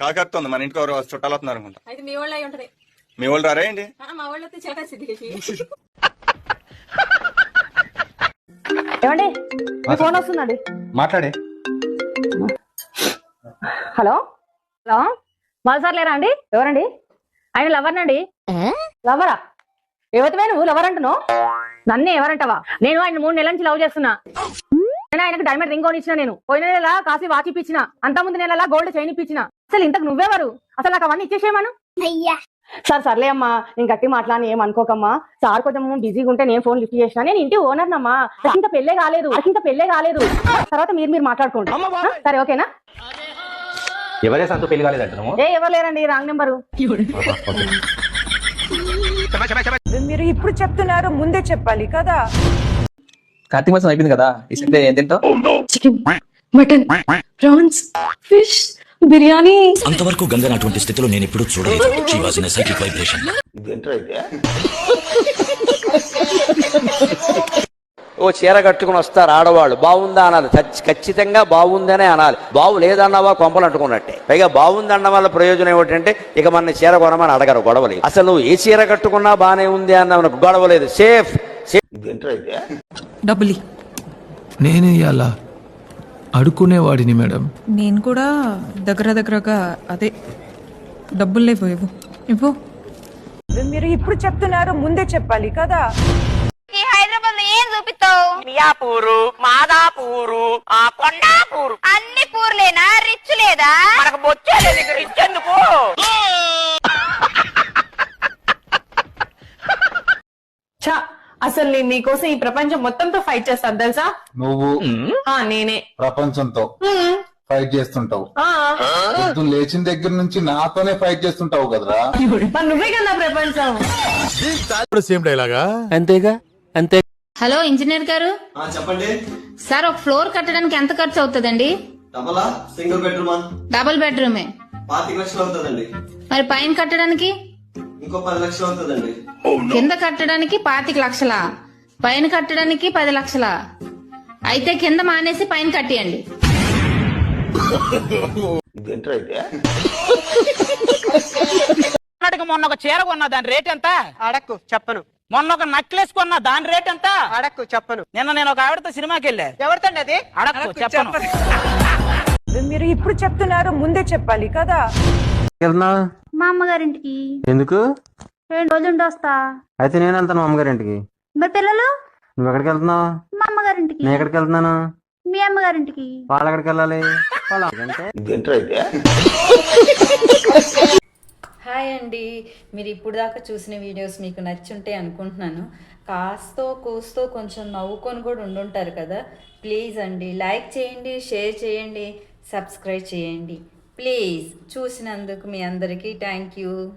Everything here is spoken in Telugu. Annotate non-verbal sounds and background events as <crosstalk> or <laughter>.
కాకరుతుంది మన ఇంటికి ఎవరు చుట్టాలు వస్తున్నారు అనుకుంటా. అయితే మీ వాళ్ళు అయి ఉంటది. మీ వాళ్ళు రారా ఏంటి? ఆ, మా వాళ్ళు సిద్ధికి ఏమండి? మీ ఫోన్ వస్తుందండి. మాట్లాడే. హలో? హలో? మాది సార్ లేరా అండి? ఎవరండి? ఆయన లవర్నండి లవరా? యువతమే నువ్వు లవర్ అంటున్నావు? నన్నే ఎవరంటావా? నేను ఆయన మూడు నెలల నుంచి లవ్ చేస్తున్నా. నేను ఆయనకు డైమండ్ రింగ్ కొని ఇచ్చిన నేను. పోయిన నెల కాసి వాచి ఇప్పించిన. అంత ముందు నెల గోల్డ్ చైన్ ఇప్పించిన. అసలు ఇంతకు నువ్వెవరు? అసలు నాకు అవన్నీ ఇచ్చేసేమను సార్ సర్లే అమ్మా. నేను గట్టి మాట్లాడి ఏం అనుకోకమ్మా. సార్ కొంచెం బిజీగా ఉంటే నేను ఫోన్ లిఫ్ట్ చేసిన. నేను ఇంటి ఓనర్ నమ్మా నాకు ఇంకా పెళ్ళే కాలేదు. ఇంకా పెళ్ళే కాలేదు. తర్వాత మీరు మీరు మాట్లాడుకోండి. సరే ఓకేనా? ఎవరే సంతో పెళ్ళి కాలేదంటున్నావు? ఏ ఎవరు లేరండి? Wrong number. మీరు ఇప్పుడు చెప్తున్నారు ముందే చెప్పాలి కదా? కార్తీక మాసం అయిపోయింది కదా. ఈ సండే ఏం తింటావు? Chicken mutton prawns fish biryani. అంతవరకు గంగన్ అటువంటి స్థితిలో నేను ఎప్పుడూ చూడలేదు. She was in psychic vibration ఓ చీర కట్టుకుని వస్తారు ఆడవాళ్ళు. బాగుందా అనాలి ఖచ్చి- ఖచ్చితంగా బాగుందనే అనాలి. బాగు లేదన్నవా కొంపలు అంటుకున్నట్టే. పైగా బాగుంది అన్న వల్ల ప్రయోజనం ఏమిటంటే ఇక మన చీర కొనమని అడగరు గొడవలేదు అసలు నువ్వు ఏ చీర కట్టుకున్నా బానే ఉంది అన్న గొడవలేదు సేఫ్ సేఫ్ డబ్బులి. నేను ఇవాళ అడుక్కునేవాడిని మేడం. నేను కూడా దగ్గర దగ్గరగా అదే డబ్బులు లేవు ఇవ్వు. ఇవ్వు మీరు ఇప్పుడు చెప్తున్నారు ముందే చెప్పాలి కదా? హైదరాబాద్లో ఏం చూపిస్తావు? మియాపూరు మాదాపూరు ఆ కొండాపూరు. అన్ని పూర్లేనా? రిచ్ లేదా? మనకు బొచ్చేది ఇచ్చేందుకు చా అసలు నేను నీకోసం ఈ ప్రపంచం మొత్తంతో ఫైట్ చేస్తాను తెలుసా? నువ్వు ఆ, నేనే. ప్రపంచంతో ఫైట్ చేస్తుంటావు. ఆ, పొద్దున్న లేచిన దగ్గర నుంచి నాతోనే ఫైట్ చేస్తుంటావు కదరా? మరి నువ్వే కదా ప్రపంచం. సేమ్ డైలాగా అంతేగా? అంతే. హలో ఇంజనీర్ గారు? చెప్పండి. సార్ ఒక ఫ్లోర్ కట్టడానికి ఎంత ఖర్చు అవుతుందండి? డబలా? Single bedroom? డబుల్ బెడ్రూమే. పాతిక లక్షలు అవుతుందండి. మరి పైన కట్టడానికి? ఇంకో పది లక్షలు అవుతుందండి. కింద కట్టడానికి పాతిక లక్షల? పైన కట్టడానికి పది లక్షల? అయితే కింద మానేసి పైన కట్టియండి. అన్నట్టుగా మొన్న ఒక చీర కొన్నా దాని రేట్ ఎంత? అడక్కు చెప్పను. మొన్న ఒక నక్లెస్ కొన్నా దాని రేట్ ఎంత? అడక్కు చెప్పను. నిన్న నేను ఒక ఆవిడతో సినిమాకి వెళ్ళా. ఎవరితో అది? అడక్కు చెప్పను. మీరు ఇప్పుడు చెప్తున్నారు ముందే చెప్పాలి కదా? మా అమ్మగారింటికి. ఎందుకు? రెండు రోజులు ఉండి వస్తా అయితే నేను వెళ్తాను మా అమ్మగారింటికి. మరి పిల్లలు? నువ్వు ఎక్కడికి వెళ్తున్నావు? మా అమ్మగారింటికి. నేను ఎక్కడికి వెళ్తున్నాను? మీ అమ్మగారింటికి. వాళ్ళు ఎక్కడికి వెళ్ళాలి? <laughs> హాయ్ అండి. మీరు ఇప్పుడు దాకా చూసిన వీడియోస్ మీకు నచ్చుంటే అనుకుంటున్నాను. కాస్తో కూస్తో కొంచెం నవ్వుకొని కూడా ఉండుంటారు కదా. ప్లీజ్ అండి లైక్ చేయండి షేర్ చేయండి సబ్స్క్రైబ్ చేయండి. ప్లీజ్ చూసినందుకు మీ అందరికీ థ్యాంక్ యూ.